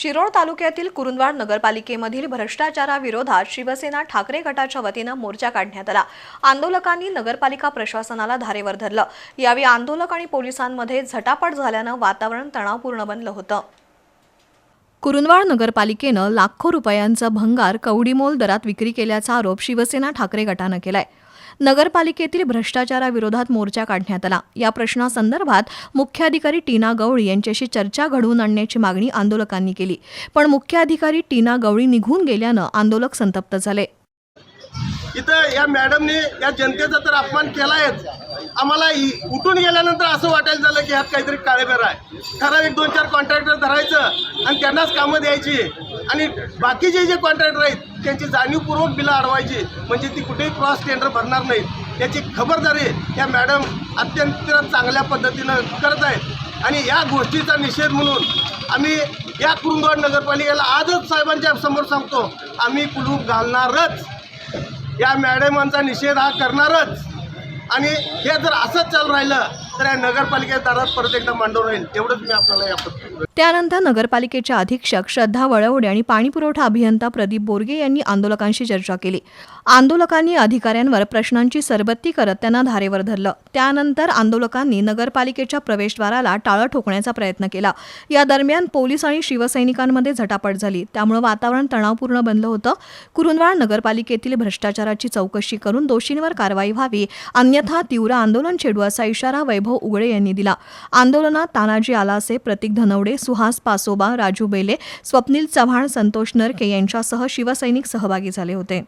शिरोळ तालुक्यातील कुरुंदवाड नगरपालिकेमधील भ्रष्टाचाराविरोधात शिवसेना ठाकरे गटाच्या वतीनं मोर्चा काढण्यात आला. आंदोलकांनी नगरपालिका प्रशासनाला धारेवर धरलं. यावेळी आंदोलक आणि पोलिसांमध्ये झटापट झाल्यानं वातावरण तणावपूर्ण बनलं होतं. कुरुंदवाड नगरपालिकेनं लाखो रुपयांचा भंगार कवडीमोल दरात विक्री केल्याचा आरोप शिवसेना ठाकरे गटानं केलाय. नगरपालिकेतील भ्रष्टाचाराविरोधात मोर्चा काढण्यात आला. या प्रश्नासंदर्भात मुख्याधिकारी टीना गवळी यांच्याशी चर्चा घडवून आणण्याची मागणी आंदोलकांनी केली. पण मुख्याधिकारी टीना गवळी निघून गेल्यानं आंदोलक संतप्त झाले. इथं या मॅडमने या जनतेचा तर अपमान केलायच. आम्हाला उठून गेल्यानंतर असं वाटायला झालं की ह्यात काहीतरी काळेबेर आहे. ठराविक दोन चार कॉन्ट्रॅक्टर धरायचं आणि त्यांनाच कामं द्यायची. आणि बाकीचे जे कॉन्ट्रॅक्टर आहेत त्यांची जाणीवपूर्वक बिलं अडवायची. म्हणजे ती कुठेही क्रॉस टेंडर भरणार नाहीत. याची खबरदारी या मॅडम अत्यंत चांगल्या पद्धतीनं करत आहेत. आणि या गोष्टीचा निषेध म्हणून आम्ही या कुरुंदवाड नगरपालिकेला आजच साहेबांच्या समोर सांगतो आम्ही कुलूप घालणारच. या मॅडमांचा निषेध हा करणारच. आणि हे जर असंच चालू राहिलं तर या दारात परत एकदा मांडव राहील. मी आपल्याला या त्यानंतर नगरपालिकेच्या अधीक्षक श्रद्धा वळवडे आणि पाणीपुरवठा अभियंता प्रदीप बोरगे यांनी आंदोलकांशी चर्चा केली. आंदोलकांनी अधिकाऱ्यांवर प्रश्नांची सरबत्ती करत त्यांना धारेवर धरलं. त्यानंतर आंदोलकांनी नगरपालिकेच्या प्रवेशद्वाराला टाळं ठोकण्याचा प्रयत्न केला. या दरम्यान पोलीस आणि शिवसैनिकांमध्ये झटापट झाली. त्यामुळे वातावरण तणावपूर्ण बनलं होतं. कुरुंदवाड नगरपालिकेतील भ्रष्टाचाराची चौकशी करून दोषींवर कारवाई व्हावी अन्यथा तीव्र आंदोलन छेडू असा इशारा वैभव उगळे यांनी दिला. आंदोलनात तानाजी आलासे प्रतीक धनवडे सुहास पासोबा राजू बेले स्वप्नील चव्हाण संतोष नरके यांच्यासह शिवसैनिक सहभागी झाले होते.